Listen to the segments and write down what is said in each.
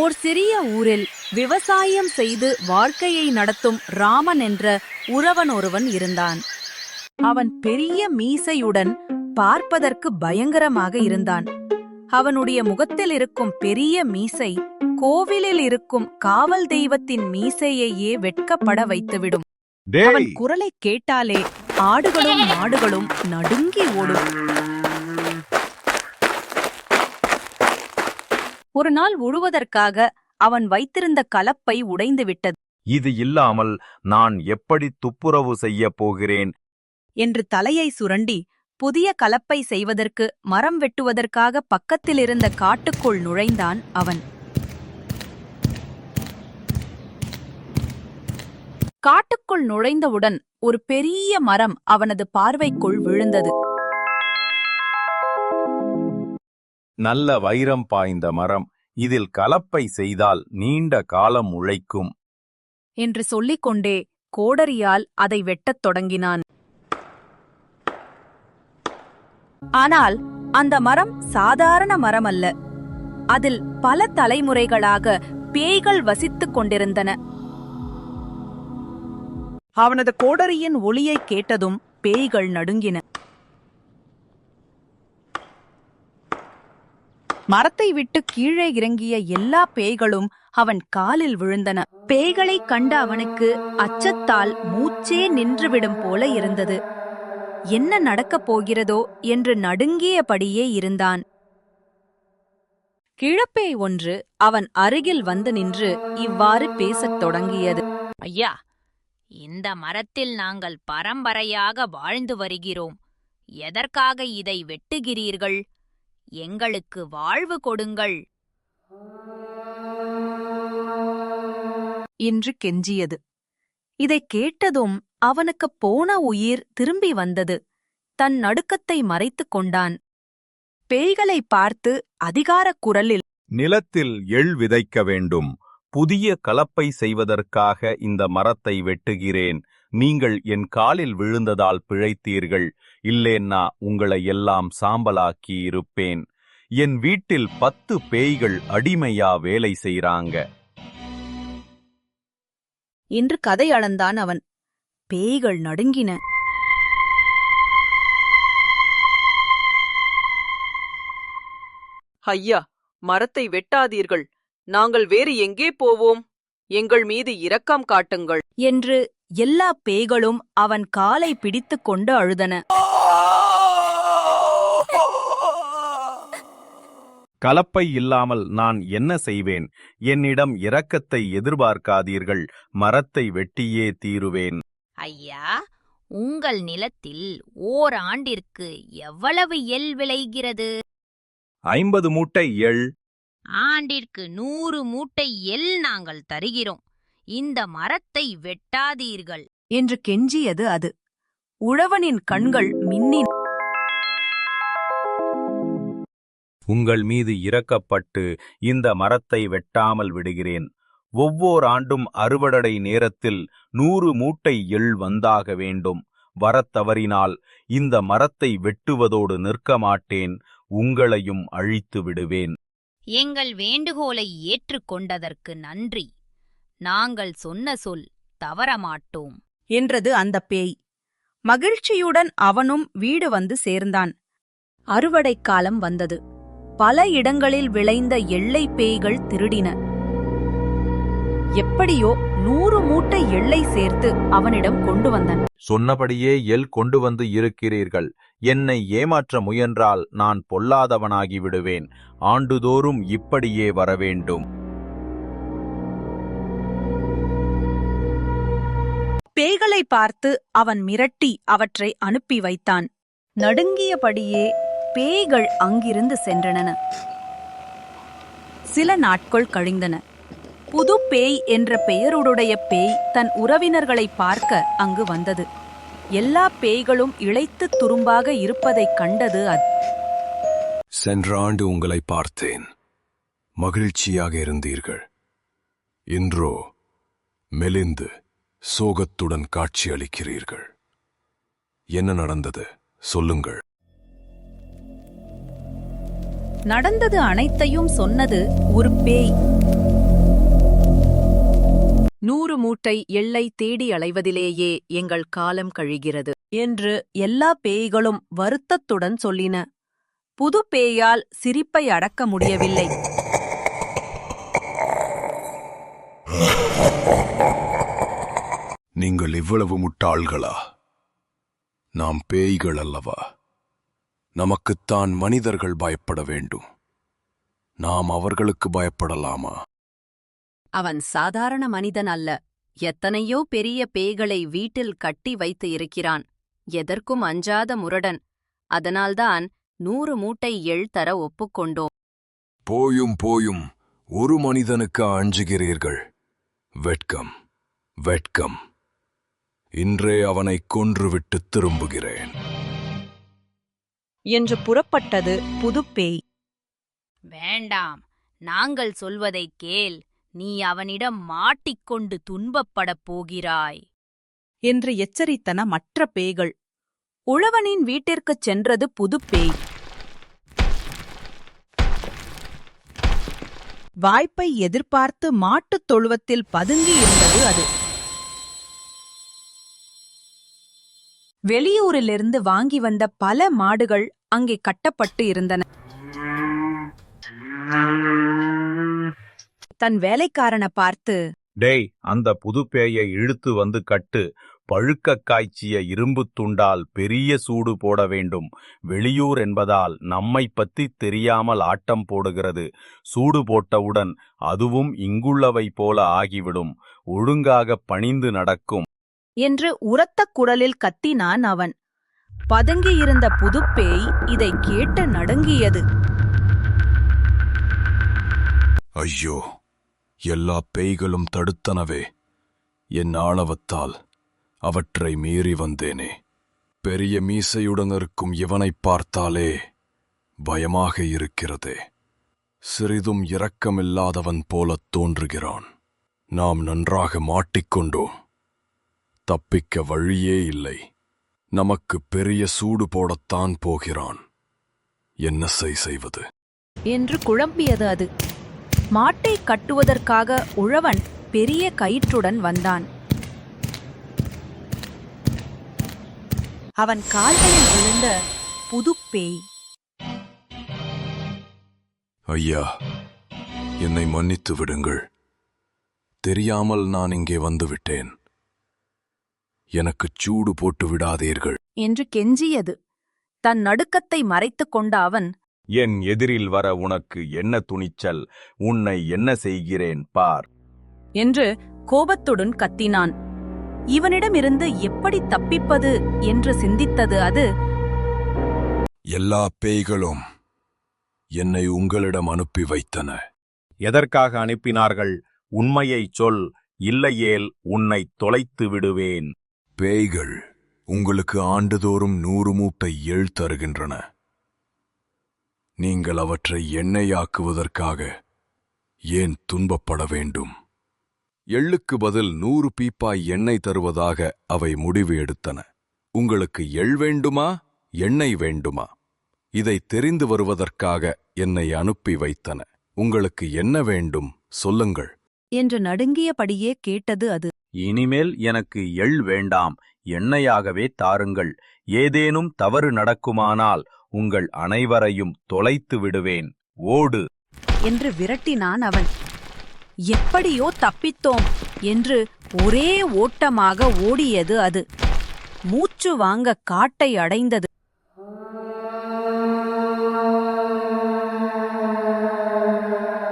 ஓர் சிறிய ஊரில் விவசாயம் செய்து வாழ்க்கையை நடத்தும் ராமன் என்ற உறவன் ஒருவன் இருந்தான். அவன் பெரிய மீசையுடன் பார்ப்பதற்கு பயங்கரமாக இருந்தான். அவனுடைய முகத்தில் இருக்கும் பெரிய மீசை கோவிலில் இருக்கும் காவல் தெய்வத்தின் மீசையையே வெட்கப்பட வைத்துவிடும். அவன் குரலை கேட்டாலே ஆடுகளும் மாடுகளும் நடுங்கி ஓடும். ஒரு நாள் உழுவதற்காக அவன் வைத்திருந்த கலப்பை உடைந்து விட்டது இது இல்லாமல் நான் எப்படி துப்புரவு செய்யப் போகிறேன்? என்று தலையை சுரண்டி புதிய கலப்பை செய்வதற்கு மரம் வெட்டுவதற்காக பக்கத்திலிருந்த காட்டுக்குள் நுழைந்தான் அவன். காட்டுக்குள் நுழைந்தவுடன் ஒரு பெரிய மரம் அவனது பார்வைக்குள் விழுந்தது. நல்ல வைரம் பாய்ந்த மரம் இதில் கலப்பை செய்தால் நீண்ட காலம் உழைக்கும். என்று சொல்லிக்கொண்டே கோடரியால் அதை வெட்டத் தொடங்கினான். ஆனால் அந்த மரம் சாதாரண மரம் அல்ல அதில் பல தலைமுறைகளாக பேய்கள் வசித்துக் கொண்டிருந்தன. அவனது கோடரியின் ஒளியைக் கேட்டதும் பேய்கள் நடுங்கின. மரத்தை விட்டு கீழே இறங்கிய எல்லா பேய்களும் அவன் காலில் விழுந்தன. பேய்களைக் கண்ட அவனுக்கு அச்சத்தால் மூச்சே நின்றுவிடும் போல இருந்தது. என்ன நடக்கப் போகிறதோ என்று நடுங்கியபடியே இருந்தான். கிழப்பேய் ஒன்று அவன் அருகில் வந்து நின்று இவ்வாறு பேசத் தொடங்கியது. ஐயா இந்த மரத்தில் நாங்கள் பரம்பரையாக வாழ்ந்து வருகிறோம். எதற்காக இதை வெட்டுகிறீர்கள்? எங்களுக்கு வாழ்வு கொடுங்கள். என்று கெஞ்சியது. இதைக் கேட்டதும் அவனுக்குப் போன உயிர் திரும்பி வந்தது. தன் நடுக்கத்தை மறைத்துக் கொண்டான். பேய்களைப் பார்த்து அதிகாரக் குரலில் நிலத்தில் எள் விதைக்க வேண்டும். புதிய கலப்பை செய்வதற்காக இந்த மரத்தை வெட்டுகிறேன். நீங்கள் என் காலில் விழுந்ததால் பிழைத்தீர்கள். இல்லேன்னா உங்களை எல்லாம் சாம்பலாக்கி இருப்பேன். என் வீட்டில் பத்து பேய்கள் அடிமையா வேலை செய்றாங்க. என்று கதை அளந்தான் அவன். பேய்கள் நடுங்கின. ஐயா மரத்தை வெட்டாதீர்கள். நாங்கள் வேறு எங்கே போவோம்? எங்கள் மீது இரக்கம் காட்டுங்கள். என்று எல்லா பேய்களும் அவன் காலை பிடித்துக் கொண்டு அழுதன. கலப்பை இல்லாமல் நான் என்ன செய்வேன்? என்னிடம் இரக்கத்தை எதிர்பார்க்காதீர்கள் மரத்தை வெட்டியே தீருவேன். ஐயா உங்கள் நிலத்தில் ஓர் ஆண்டிற்கு எவ்வளவு எள் விளைகிறது? ஐம்பது மூட்டை எள். ஆண்டிற்கு நூறு மூட்டை எள் நாங்கள் தருகிறோம். இந்த மரத்தை வெட்டாதீர்கள். என்று கெஞ்சியது அது. உழவனின் கண்கள் மின்னின உங்கள் மீது இரக்கப்பட்டு இந்த மரத்தை வெட்டாமல் விடுகிறேன். ஒவ்வோர் ஆண்டும் அறுவடை நேரத்தில் நூறு மூட்டை எள் வந்தாக வேண்டும். வரத் தவறினால் இந்த மரத்தை வெட்டுவதோடு நிற்க மாட்டேன். உங்களையும் அழித்து விடுவேன். எங்கள் வேண்டுகோளை ஏற்றுக்கொண்டதற்கு நன்றி. நாங்கள் சொன்ன சொல் தவறமாட்டோம். என்றது அந்த பேய். மகிழ்ச்சியுடன் அவனும் வீடு வந்து சேர்ந்தான். அறுவடைக் காலம் வந்தது. பல இடங்களில் விளைந்த எள்ளை பேய்கள் திருடின. எப்படியோ நூறு மூட்டை எள்ளை சேர்த்து அவனிடம் கொண்டு வந்தன. சொன்னபடியே எல் கொண்டு வந்து இருக்கிறீர்கள். என்னை ஏமாற்ற முயன்றால் நான் பொல்லாதவனாகி விடுவேன். ஆண்டுதோறும் இப்படியே வரவேண்டும். பேய்களை பார்த்து அவன் மிரட்டி அவற்றை அனுப்பி வைத்தான். நடுங்கியபடியே பேய்கள் அங்கிருந்து சென்றன. சில நாட்கள் கழிந்தன. புது பேய் என்ற பெயருடைய பேய் தன் உறவினர்களை பார்க்க அங்கு வந்தது. எல்லா பேய்களும் இழைத்து துரும்பாக இருப்பதைக் கண்டது அது. சென்ற ஆண்டு உங்களை பார்த்தேன். மகிழ்ச்சியாக இருந்தீர்கள். இன்றோ மெலிந்து சோகத்துடன் காட்சியளிக்கிறீர்கள். என்ன நடந்தது? சொல்லுங்கள். நடந்தது அனைத்தையும் சொன்னது ஒரு பேய். நூறு மூட்டை எல்லை தேடி அலைவதிலேயே எங்கள் காலம் கழிகிறது என்று எல்லா பேய்களும் வருத்தத்துடன் சொல்லின. புது பேயால் சிரிப்பை அடக்க முடியவில்லை. நீங்கள் இவ்வளவு முட்டாள்களா? நாம் பேய்கள் அல்லவா? நமக்குத்தான் மனிதர்கள் பயப்பட வேண்டும். நாம் அவர்களுக்கு பயப்படலாமா? அவன் சாதாரண மனிதன் அல்ல. எத்தனையோ பெரிய பேய்களை வீட்டில் கட்டி வைத்து இருக்கிறான். எதற்கும் அஞ்சாத முரடன். அதனால்தான் நூறு மூட்டை எள் தர ஒப்புக்கொண்டோம் போயும் போயும் ஒரு மனிதனுக்கு அஞ்சுகிறீர்கள்? வெட்கம் வெட்கம். இன்றே அவனை கொன்றுவிட்டு திரும்புகிறேன். என்று புறப்பட்டது புதுப்பேய் வேண்டாம் நாங்கள் சொல்வதைக் கேள் நீ அவனிடம் மாட்டிக்கொண்டு துன்பப்படப் போகிறாய். என்று எச்சரித்தன மற்ற பேய்கள். உழவனின் வீட்டிற்குச் சென்றது புதுப்பேய் வாய்ப்பை எதிர்பார்த்து மாட்டுத் தொழுவத்தில் பதுங்கி இருந்தது அது. வெளியூரிலிருந்து வாங்கி வந்த பல மாடுகள் அங்கே கட்டப்பட்டு இருந்தன. தன் வேலைக்காரனை பார்த்து டேய் அந்த புது பேயை இழுத்து வந்து கட்டு. பழுக்கக் காய்ச்சிய இரும்புத் துண்டால் பெரிய சூடு போட வேண்டும். வெளியூர் என்பதால் நம்மை பத்தி தெரியாமல் ஆட்டம் போடுகிறது. சூடு போட்டவுடன் அதுவும் இங்குள்ளவை போல ஆகிவிடும். ஒழுங்காக பணிந்து நடக்கும். என்று உரத்த குரலில் கத்தினான் அவன். பதுங்கியிருந்த புதுப்பேய் இதை கேட்டு நடுங்கியது. ஐயோ எல்லா பேய்களும் தடுத்தனவே. என் ஆணவத்தால் அவற்றை மீறி வந்தேனே. பெரிய மீசையுடன் இருக்கும் இவனைப் பார்த்தாலே பயமாக இருக்கிறதே. சிறிதும் இரக்கமில்லாதவன் போலத் தோன்றுகிறான். நாம் நன்றாக மாட்டிக்கொண்டோம். தப்பிக்க வழியே இல்லை. நமக்கு பெரிய சூடு போடத்தான் போகிறான். என்ன செய் செய்வது? என்று குழம்பியது அது. மாட்டை கட்டுவதற்காக உழவன் பெரிய கயிற்றுடன் வந்தான். அவன் கால்களில் விழுந்த புதுப்பேய் ஐயா என்னை மன்னித்து விடுங்கள். தெரியாமல் நான் இங்கே வந்துவிட்டேன். எனக்குச் சூடு போட்டு விடாதீர்கள். என்று கெஞ்சியது. தன் நடுக்கத்தை மறைத்துக் கொண்ட அவன் என் எதிரில் வர உனக்கு என்ன துணிச்சல்? உன்னை என்ன செய்கிறேன்? பார். என்று கோபத்துடன் கத்தினான். இவனிடமிருந்து எப்படி தப்பிப்பது என்று சிந்தித்தது அது. எல்லா பேய்களும் என்னை உங்களிடம் அனுப்பி வைத்தன. எதற்காக அனுப்பினார்கள்? உண்மையைச் சொல். இல்லையேல் உன்னை தொலைத்து விடுவேன். பேய்கள் உங்களுக்கு ஆண்டுதோறும் நூறு மூட்டை எள் தருகின்றன. நீங்கள் அவற்றை எண்ணெயாக்குவதற்காக ஏன் துன்பப்பட வேண்டும்? எள்ளுக்கு பதில் நூறு பீப்பாய் எண்ணெய் தருவதாக அவை முடிவு எடுத்தன. உங்களுக்கு எள் வேண்டுமா எண்ணெய் வேண்டுமா? இதை தெரிந்து வருவதற்காக என்னை அனுப்பி வைத்தன. உங்களுக்கு என்ன வேண்டும் சொல்லுங்கள். என்று நடுங்கியபடியே கேட்டது அது. இனிமேல் எனக்கு எள் வேண்டாம் எண்ணெயாகவே தாருங்கள். ஏதேனும் தவறு நடக்குமானால் உங்கள் அனைவரையும் தொலைத்து விடுவேன். ஓடு. என்று விரட்டினான் அவன். எப்படியோ தப்பித்தோம் என்று ஒரே ஓட்டமாக ஓடியது அது. மூச்சு வாங்க காட்டை அடைந்தது.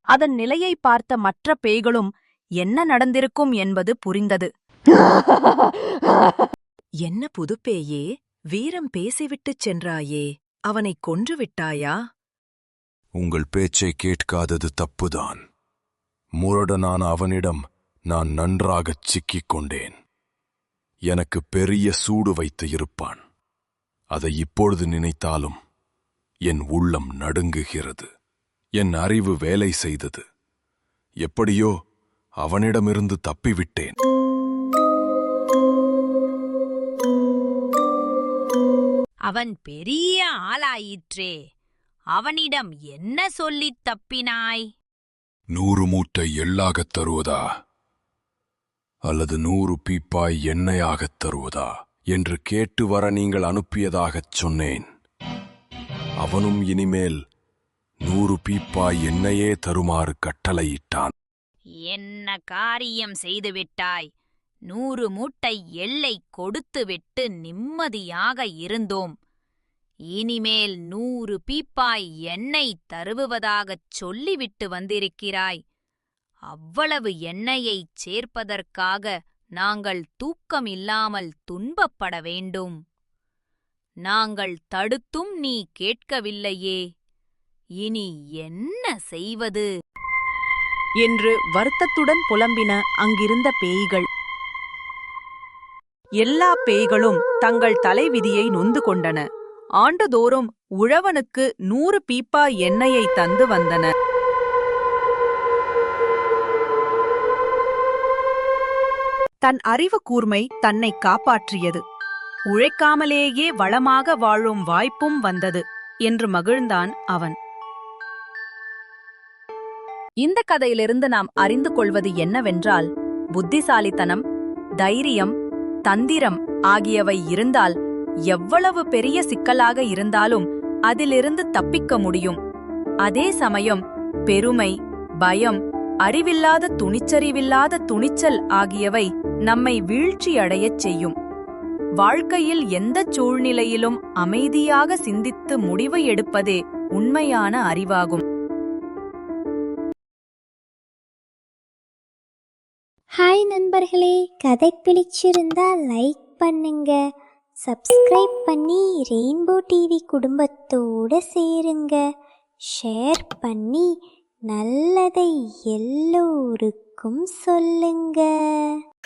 அதன் நிலையை பார்த்த மற்ற பேய்களும் என்ன நடந்திருக்கும் என்பது புரிந்தது. என்ன புது பேயே வீரம் பேசிவிட்டுச் சென்றாயே அவனைக் கொன்று விட்டாயா உங்கள் பேச்சை கேட்காதது தப்புதான். முரடனான அவனிடம் நான் நன்றாகச் சிக்கிக் கொண்டேன். எனக்கு பெரிய சூடு வைத்து இருப்பான். அதை இப்பொழுது நினைத்தாலும் என் உள்ளம் நடுங்குகிறது. என் அறிவு வேலை செய்தது. எப்படியோ அவனிடமிருந்து தப்பிவிட்டேன். அவன் பெரிய ஆளாயிற்றே. அவனிடம் என்ன சொல்லித் தப்பினாய்? நூறு மூட்டை எள்ளாகத் தருவதா? அல்லது நூறு பீப்பாய் எண்ணெயாகத் தருவதா? என்று கேட்டு வர நீங்கள் அனுப்பியதாகச் சொன்னேன். அவனும் இனிமேல் நூறு பீப்பாய் எண்ணெயே தருமாறு கட்டளையிட்டான். என்ன காரியம் செய்துவிட்டாய்? நூறு மூட்டை எல்லை கொடுத்துவிட்டு நிம்மதியாக இருந்தோம். இனிமேல் நூறு பீப்பாய் எண்ணெய் தருவுவதாகச் சொல்லிவிட்டு வந்திருக்கிறாய். அவ்வளவு எண்ணெயைச் சேர்ப்பதற்காக நாங்கள் தூக்கம் இல்லாமல் துன்பப்பட வேண்டும். நாங்கள் தடுத்தும் நீ கேட்கவில்லையே. இனி என்ன செய்வது? என்று வருத்தத்துடன் புலம்பின அங்கிருந்த பேய்கள். எல்லா பேய்களும் தங்கள் தலைவிதியை நொந்து கொண்டன. ஆண்டுதோறும் உழவனுக்கு நூறு பீப்பா எண்ணெயை தந்து வந்தன. தன் அறிவு கூர்மை தன்னை காப்பாற்றியது. உழைக்காமலேயே வளமாக வாழும் வாய்ப்பும் வந்தது என்று மகிழ்ந்தான் அவன். இந்த கதையிலிருந்து நாம் அறிந்து கொள்வது என்னவென்றால் புத்திசாலித்தனம் தைரியம் தந்திரம் ஆகியவை இருந்தால் எவ்வளவு பெரிய சிக்கலாக இருந்தாலும் அதிலிருந்து தப்பிக்க முடியும். அதே சமயம் பெருமை பயம் அறிவில்லாத துணிச்சறிவில்லாத துணிச்சல் ஆகியவை நம்மை வீழ்ச்சியடையச் செய்யும். வாழ்க்கையில் எந்தச் சூழ்நிலையிலும் அமைதியாக சிந்தித்து முடிவை எடுப்பதே உண்மையான அறிவாகும். ஹாய் நண்பர்களே கதை பிடிச்சிருந்தா லைக் பண்ணுங்க. சப்ஸ்கிரைப் பண்ணி ரெயின்போ டிவி குடும்பத்தோட சேருங்க. ஷேர் பண்ணி நல்லதை எல்லோருக்கும் சொல்லுங்க.